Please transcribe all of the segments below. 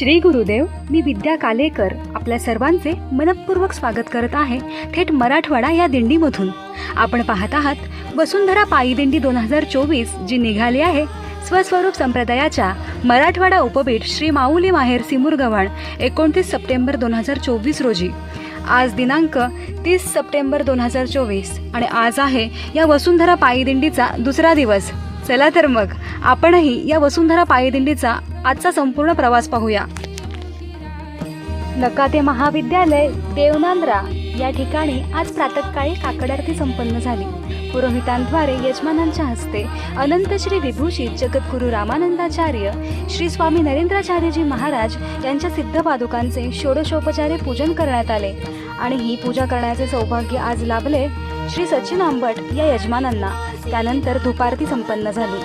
श्री गुरुदेव मी विद्या कालेकर आपल्या सर्वांचे मनपूर्वक स्वागत करत आहे थेट मराठवाडा या दिंडीमधून. आपण पाहत आहात वसुंधरा पायी दिंडी दोन हजार चोवीस जी निघाली आहे. स्वस्वरूप संप्रदायाच्या मराठवाडा उपबीट श्री माऊली माहेर सिमुरगव्हाण एकोणतीस सप्टेंबर दोन हजार चोवीस रोजी. आज दिनांक तीस सप्टेंबर दोन हजार चोवीस आणि आज आहे या वसुंधरा पायी दिंडीचा दुसरा दिवस. चला तर मग. आपणही या वसुंधरा पायदिंडीचा आजचा संपूर्ण प्रवास पाहूया. नकाते महाविद्यालय देवनांद्रा. या ठिकाणी आज प्रातकाळी काकडार्थी संपन्न झाली. पुरोहितांद्वारे यजमानांच्या हस्ते अनंत श्री विभूषित जगद्गुरु रामानंदाचार्य श्री स्वामी नरेंद्राचार्यजी महाराज यांच्या सिद्ध पादुकांचे षोडशोपचारे पूजन करण्यात आले. आणि ही पूजा करण्याचे सौभाग्य आज लाभले श्री सचिन आंबट या यजमानांना त्यानंतर दुपारती संपन्न झाली.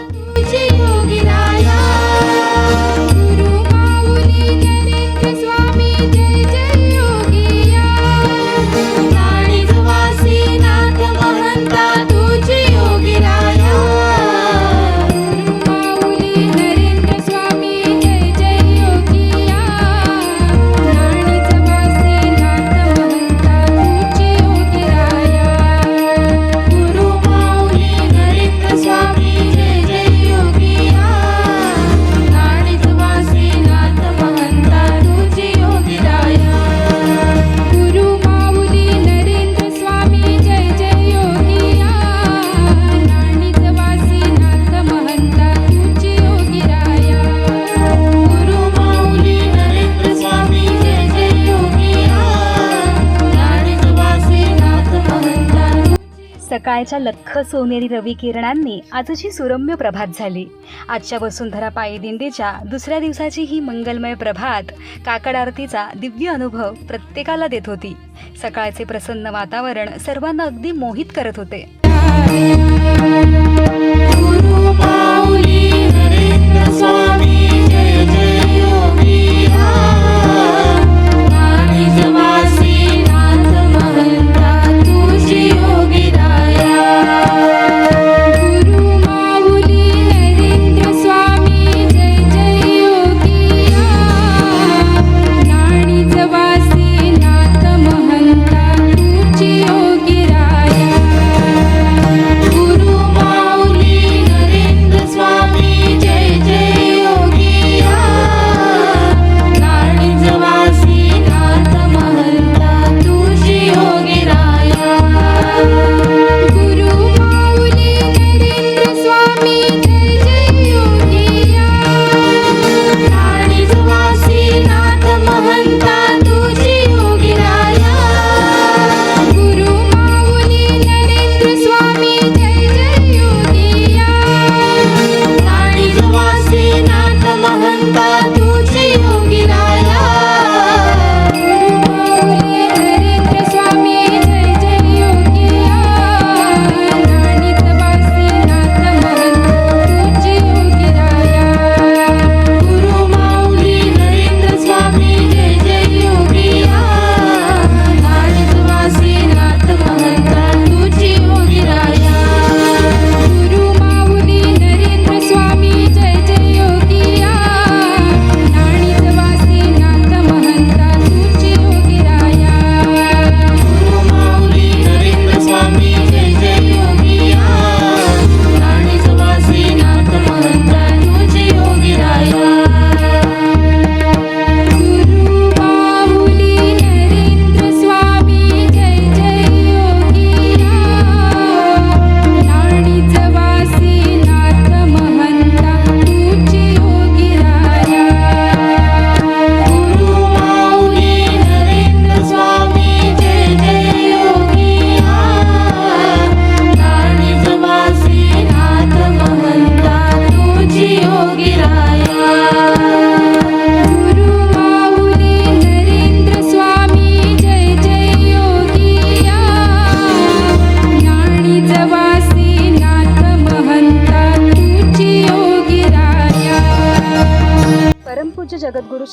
सकाळच्या लख्ख सोनेरी रवी किरणांनी आजची सुरम्य प्रभात झाली. आजच्या वसुंधरा पायी दिंडीच्या दुसऱ्या दिवसाची ही मंगलमय प्रभात काकड आरतीचा दिव्य अनुभव प्रत्येकाला देत होती. सकाळचे प्रसन्न वातावरण सर्वांना अगदी मोहित करत होते.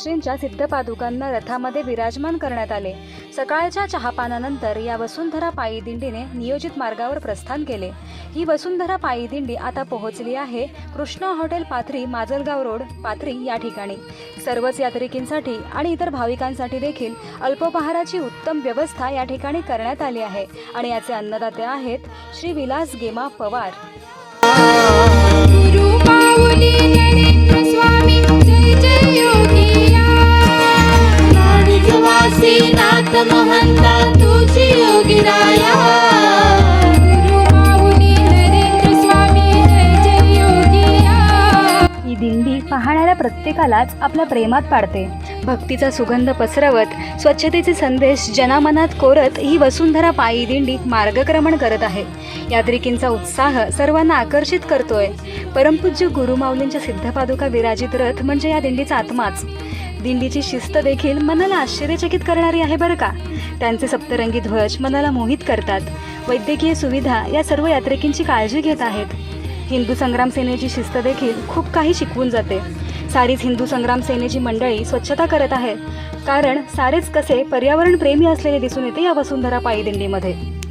जगद्गुरुश्रींच्या सिद्धपादुकांना रथामध्ये विराजमान करण्यात आले. सकाळच्या चहापानानंतर या वसुंधरा पायी दिंडीने नियोजित मार्गावर प्रस्थान केले. ही वसुंधरा पायी दिंडी आता पोहोचली आहे कृष्णा हॉटेल पाथरी माजलगाव रोड पाथरी या ठिकाणी. सर्वच यात्रिकींसाठी आणि इतर भाविकांसाठी देखील अल्पोपहाराची उत्तम व्यवस्था या ठिकाणी करण्यात आली आहे. आणि याचे अन्नदाते आहेत श्री विलास गेमा पवार. वासी नाथ महंता तुझी योगिराया ही दिंडी पाहणाऱ्या प्रत्येकालाच आपल्या प्रेमात पाडते. भक्तीचा सुगंध पसरवत स्वच्छतेचे संदेश जनामनात कोरत ही वसुंधरा पायी दिंडी मार्गक्रमण करत आहे. यात्रिकींचा उत्साह सर्वांना आकर्षित करतोय. परमपूज्य गुरुमाऊलींच्या सिद्धपादुका विराजित रथ म्हणजे या दिंडीचा आत्माच. दिंडीची शिस्त देखील मनाला आश्चर्यचकित करणारी आहे बरं का? त्यांचे सप्तरंगी ध्वज मनाला मोहित करतात. वैद्यकीय सुविधा या सर्व यात्रेकींची काळजी घेत आहेत. हिंदू संग्राम सेनेची शिस्त देखील खूप काही शिकवून जाते. सारीच हिंदू संग्राम सेनेची मंडळी स्वच्छता करत आहेत. कारण सारेच कसे पर्यावरण प्रेमी असलेले दिसून येते या वसुंधरा पायी दिंडीमध्ये.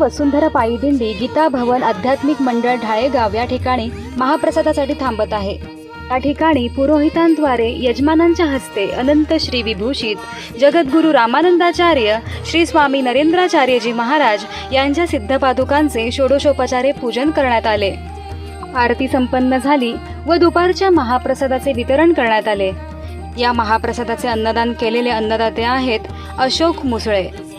वसुंधरा पायी दिंडी गीता भवन आध्यात्मिक मंडळ ढाळेगाव या ठिकाणी महाप्रसादासाठी थांबत आहे. या ठिकाणी पुरोहितांद्वारे यजमानांच्या हस्ते अनंत श्री विभूषित जगद्गुरू रामानंदाचार्य श्री स्वामी नरेंद्राचार्यजी महाराज यांच्या सिद्धपादुकांचे षोडशोपचारे पूजन करण्यात आले. आरती संपन्न झाली व दुपारच्या महाप्रसादाचे वितरण करण्यात आले. या महाप्रसादाचे अन्नदान केलेले अन्नदाते आहेत अशोक मुसळे.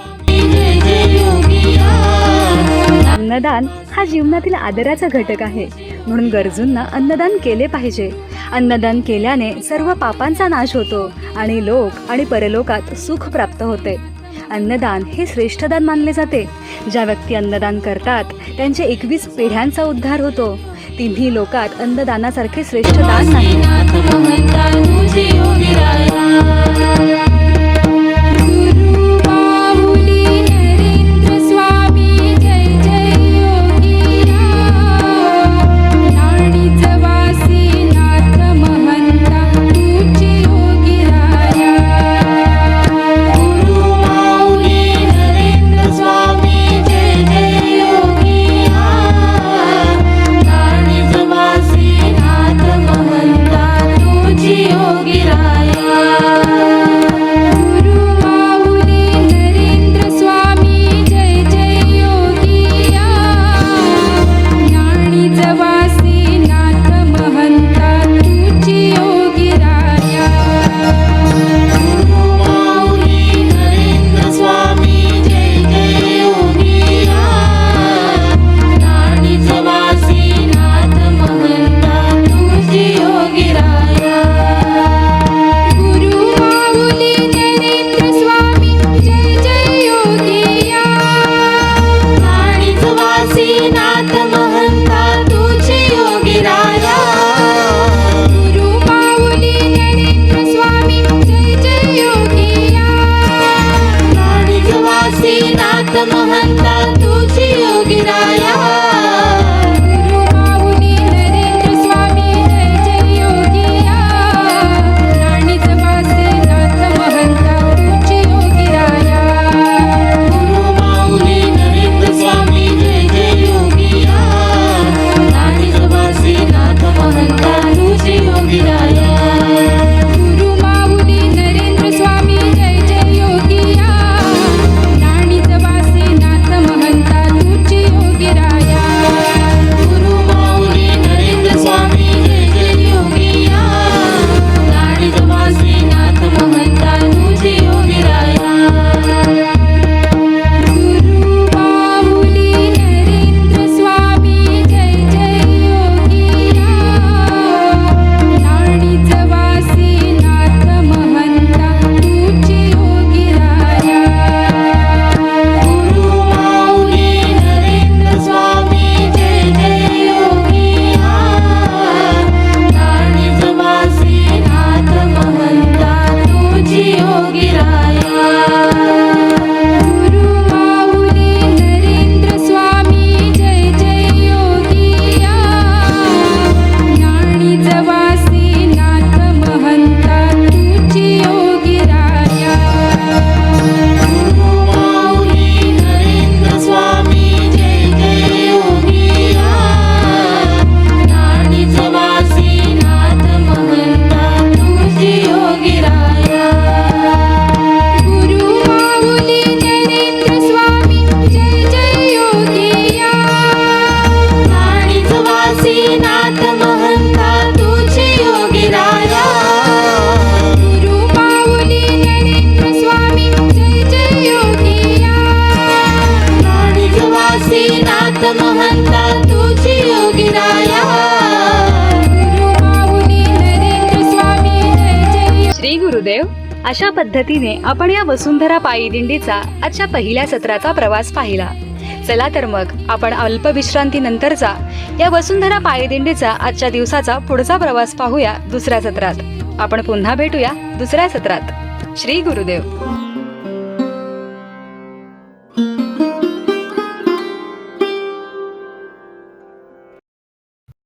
अन्नदान हा जीवनातील आदराचा घटक आहे. म्हणून गरजूंना अन्नदान केले पाहिजे. अन्नदान केल्याने सर्व पापांचा नाश होतो आणि लोक आणि परलोकात सुख प्राप्त होते. अन्नदान हे श्रेष्ठ दान मानले जाते. ज्या व्यक्ती अन्नदान करतात त्यांचे एकवीस पिढ्यांचा उद्धार होतो. तिन्ही लोकात अन्नदानासारखे श्रेष्ठ दान नाही. गुरुदेव अशा पद्धतीने आपण या वसुंधरा पायी दिंडीचा आजच्या पहिल्या सत्राचा प्रवास पाहिला. चला तर मग आपण अल्पविश्रांतीनंतरचा या वसुंधरा पायी दिंडीचा आजच्या दिवसाचा पुढचा प्रवास पाहूया दुसऱ्या सत्रात. आपण पुन्हा भेटूया दुसऱ्या सत्रात. श्री गुरुदेव.